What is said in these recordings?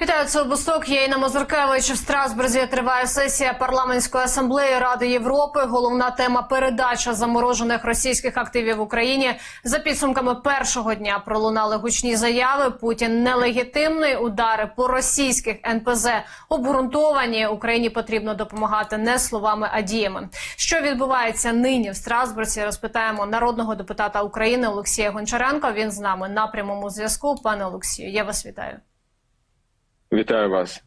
Вітаю, це Обосток. Я Інна Мазуркевич. В Страсбурзі триває сесія парламентської асамблеї Ради Європи. Головна тема передача заморожених російських активів в Україні. За підсумками першого дня пролунали гучні заяви. Путін нелегітимний. Удари по російських НПЗ обґрунтовані. Україні потрібно допомагати не словами, а діями. Що відбувається нині в Страсбурзі? Розпитаємо народного депутата України Олексія Гончаренка. Він з нами на прямому зв'язку. Пане Олексію, я вас вітаю. Вітаю вас.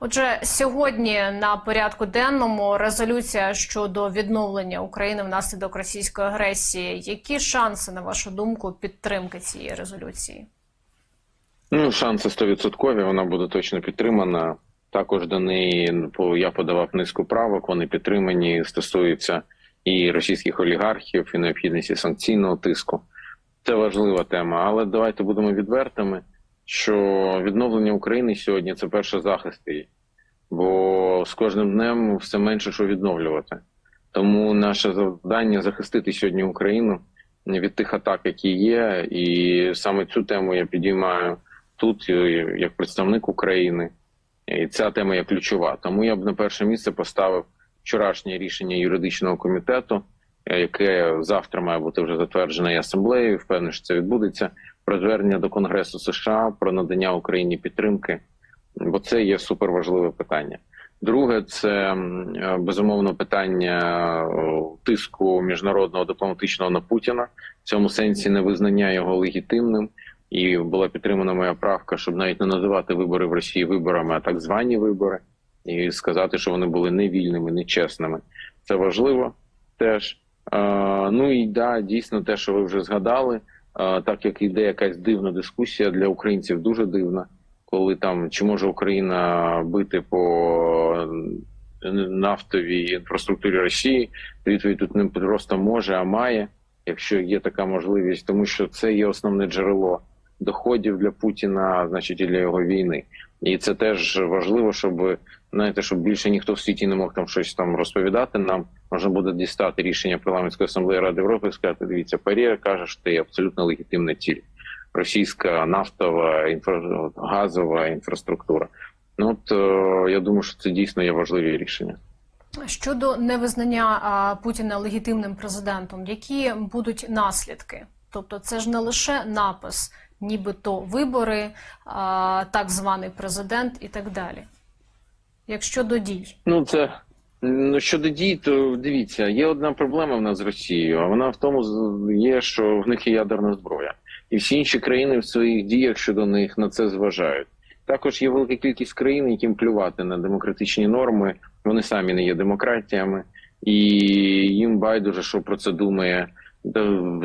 Отже, сьогодні на порядку денному резолюція щодо відновлення України внаслідок російської агресії. Які шанси, на вашу думку, підтримки цієї резолюції? Ну, шанси 100%, вона буде точно підтримана. Також до неї я подавав низку правок. Вони підтримані, стосуються і російських олігархів, і необхідності санкційного тиску. Це важлива тема. Але давайте будемо відвертими, що відновлення України сьогодні це перший захист її. Бо з кожним днем все менше що відновлювати. Тому наше завдання захистити сьогодні Україну від тих атак, які є, і саме цю тему я підіймаю тут, е, як представник України. І ця тема є ключова. Тому я б на перше місце поставив вчорашнє рішення юридичного комітету, е, яке завтра має бути вже затверджене асамблеєю. Впевнений, що це відбудеться. Про звернення до Конгресу США про надання Україні підтримки, бо це є суперважливе питання. Друге, це е, безумовно питання е, тиску міжнародного дипломатичного на Путіна в цьому сенсі невизнання його легітимним. І була підтримана моя правка, щоб навіть не називати вибори в Росії виборами, а так звані вибори, і сказати, що вони були невільними, нечесними. Це важливо теж. Е, ну і да, дійсно, те, що ви вже згадали, так як іде якась дивна дискусія для українців, дуже дивна, коли там чи може Україна бити по нафтовій інфраструктурі Росії. Відповідь тут не просто може, а має, якщо є така можливість, тому що це є основне джерело доходів для Путіна, значить, і для його війни. І це теж важливо, щоб знаєте, щоб більше ніхто в світі не мог там щось там розповідати. Нам можна буде дістати рішення парламентської асамблеї Ради Європи і сказати: дивіться, Парія каже, що це абсолютно легітимна ціль. Російська нафтова інфра... газова інфраструктура. Ну от е, я думаю, що це дійсно є важливі рішення. Щодо невизнання Путіна легітимним президентом, які будуть наслідки? Тобто, це ж не лише напис, нібито вибори, так званий президент і так далі. Якщо до дій, Ну це ну щодо дій, то дивіться, є одна проблема в нас з Росією, а вона в тому є, що в них є ядерна зброя, і всі інші країни в своїх діях щодо них на це зважають. Також є велика кількість країн, яким плювати на демократичні норми. Вони самі не є демократіями, і їм байдуже, що про це думає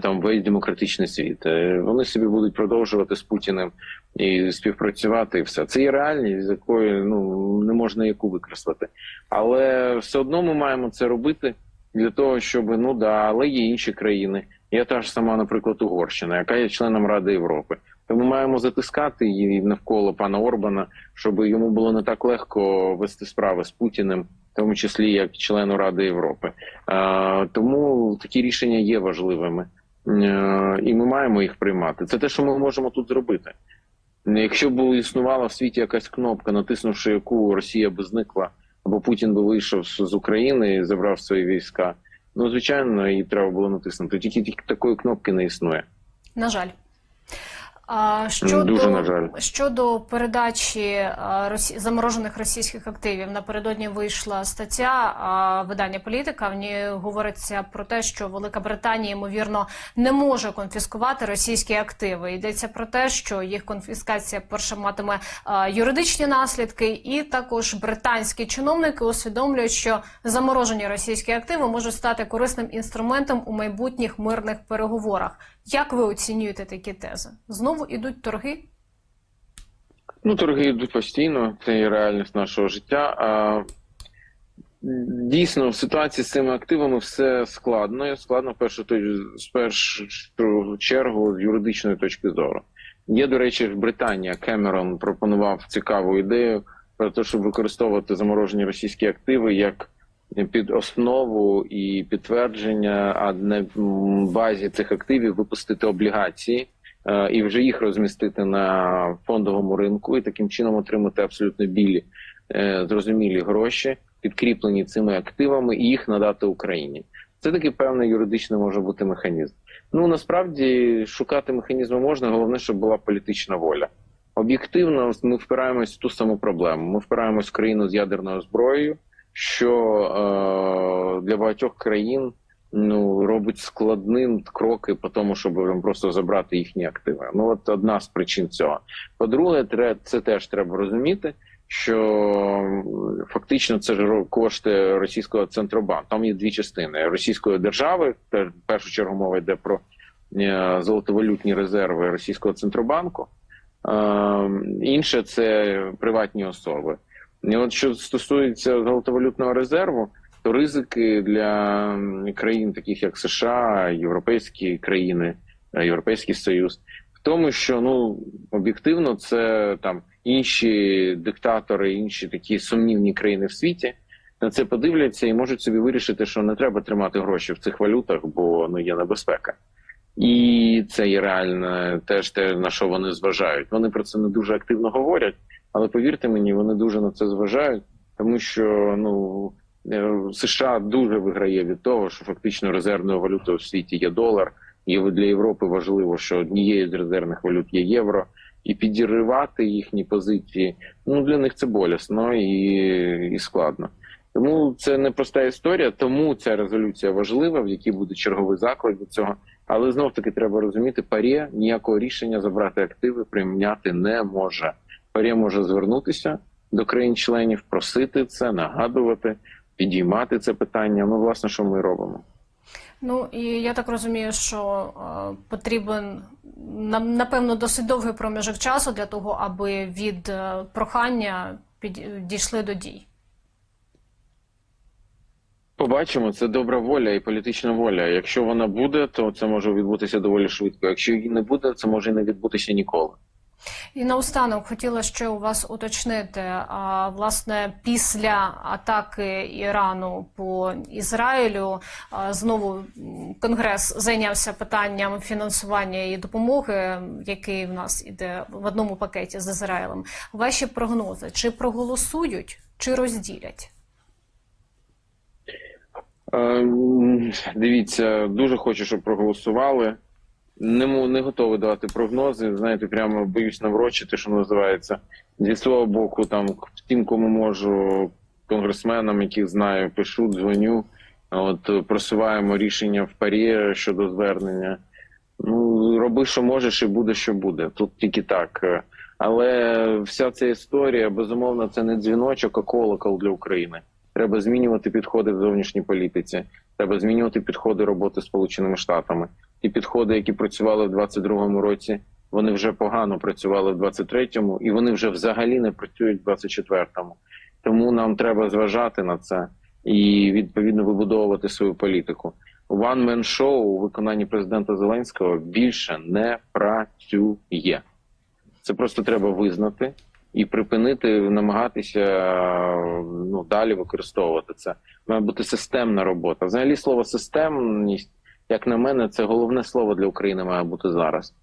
там весь демократичний світ. Е, Вони собі будуть продовжувати з Путіним і співпрацювати, і все. Це є реальність, з якої ну не можна яку викреслити. Але все одно ми маємо це робити для того, щоб ну да, але є інші країни. Є та ж сама, наприклад, Угорщина, яка є членом Ради Європи. Тому маємо затискати її навколо пана Орбана, щоб йому було не так легко вести справи з Путіним, в тому числі як члену Ради Європи. Тому такі рішення є важливими, е, і ми маємо їх приймати. Це те, що ми можемо тут зробити. Якщо б існувала в світі якась кнопка, натиснувши яку Росія би зникла, або Путін би вийшов з України і забрав свої війська, ну звичайно, її треба було натиснути. Тільки такої кнопки не існує. на жаль. Щодо, Дуже на жаль. щодо передачі росі... заморожених російських активів, напередодні вийшла стаття видання політика. В ній говориться про те, що Велика Британія ймовірно не може конфіскувати російські активи. Йдеться про те, що їх конфіскація перше матиме юридичні наслідки, і також британські чиновники усвідомлюють, що заморожені російські активи можуть стати корисним інструментом у майбутніх мирних переговорах. Як ви оцінюєте такі тези? Знову ідуть торги? Ну, торги йдуть постійно, це є реальність нашого життя. А дійсно, в ситуації з цими активами все складно. І Складно в першу з першу чергу з юридичної точки зору. Є, до речі, в Британія Кемерон пропонував цікаву ідею про те, щоб використовувати заморожені російські активи як під основу і підтвердження, а на базі цих активів випустити облігації е, і вже їх розмістити на фондовому ринку, і таким чином отримати абсолютно білі е, зрозумілі гроші, підкріплені цими активами, і їх надати Україні. Це такий певний юридичний може бути механізм. Ну насправді шукати механізми можна, головне, щоб була політична воля. Об'єктивно, ми впираємось в ту саму проблему. Ми впираємось в країну з ядерною зброєю, що е, для багатьох країн ну робить складним кроки по тому, щоб просто забрати їхні активи. Ну от одна з причин цього. По-друге, це теж треба розуміти, що фактично це ж кошти російського центробанку. Там є дві частини російської держави. В першу чергу мова йде про е, золотовалютні резерви російського центробанку. Е, Інше це приватні особи. І от що стосується золотовалютного резерву, то ризики для країн, таких як США, європейські країни, е, Європейський Союз, в тому, що ну об'єктивно це там інші диктатори, інші такі сумнівні країни в світі на це подивляться і можуть собі вирішити, що не треба тримати гроші в цих валютах, бо ну є небезпека. І це є реально теж те, на що вони зважають. Вони про це не дуже активно говорять, але повірте мені, вони дуже на це зважають, тому що ну е, США дуже виграє від того, що фактично резервною валютою в світі є долар. І для Європи важливо, що однією з резервних валют є євро, і підірвати їхні позиції. Ну для них це болісно і, і складно. Тому це непроста історія. Тому ця резолюція важлива, в якій буде черговий заклик до цього. Але знов таки треба розуміти, парє ніякого рішення забрати активи прийняти не може. Парє може звернутися до країн-членів, просити це, нагадувати, підіймати це питання. Ну, власне, що ми робимо. Ну і я так розумію, що е, потрібен нам напевно досить довгий проміжок часу для того, аби від е, прохання під, дійшли до дій. Побачимо, це добра воля і політична воля. Якщо вона буде, то це може відбутися доволі швидко. Якщо її не буде, це може не відбутися ніколи. І наостанок хотіла ще у вас уточнити. А власне, після атаки Ірану по Ізраїлю знову Конгрес зайнявся питанням фінансування і допомоги, який в нас іде в одному пакеті з Ізраїлем. Ваші прогнози чи проголосують, чи розділять? Ем, Дивіться, дуже хочу, щоб проголосували. Не, не готовий давати прогнози. Знаєте, прямо боюсь наврочити, що називається. Зі свого боку, там всім, кому можу, конгресменам, яких знаю, пишу, дзвоню. От е, просуваємо рішення в парі щодо звернення. Ну, роби, що можеш, і буде, що буде. Тут тільки так. Е, Але вся ця історія, безумовно, це не дзвіночок, а колокол для України. Треба змінювати підходи в зовнішній політиці. Треба змінювати підходи роботи з Сполученими Штатами. Ті підходи, які працювали в 22-му році, вони вже погано працювали в 23-му, і вони вже взагалі не працюють в 24-му. Тому нам треба зважати на це і відповідно вибудовувати свою політику. One Man Show у виконанні президента Зеленського більше не працює. Це просто треба визнати і припинити намагатися ну далі використовувати це. Має бути системна робота. Взагалі слово системність, як на мене, це головне слово для України має бути зараз.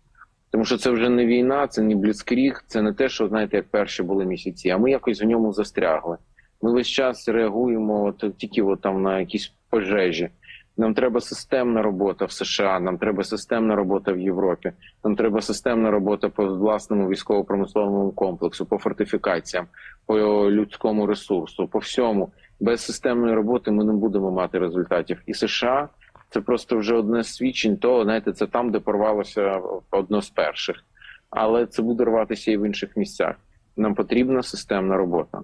Тому що це вже не війна, це не бліцкріг, це не те, що знаєте, як перші були місяці. А ми якось в ньому застрягли. Ми весь час реагуємо тільки от, там на якісь пожежі. Нам треба системна робота в США, нам треба системна робота в Європі, нам треба системна робота по власному військово-промисловому комплексу, по фортифікаціям, по людському ресурсу, по всьому. Без системної роботи ми не будемо мати результатів. І США це просто вже одне з свідчень того, знаєте, це там, де порвалося одно з перших, але це буде рватися і в інших місцях. Нам потрібна системна робота.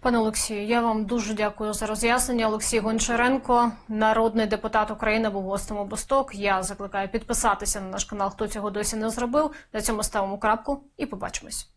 Пане Олексію, я вам дуже дякую за роз'яснення. Олексій Гончаренко, народний депутат України, був гостем обосток. Я закликаю підписатися на наш канал, хто цього досі не зробив. На цьому ставимо крапку і побачимось.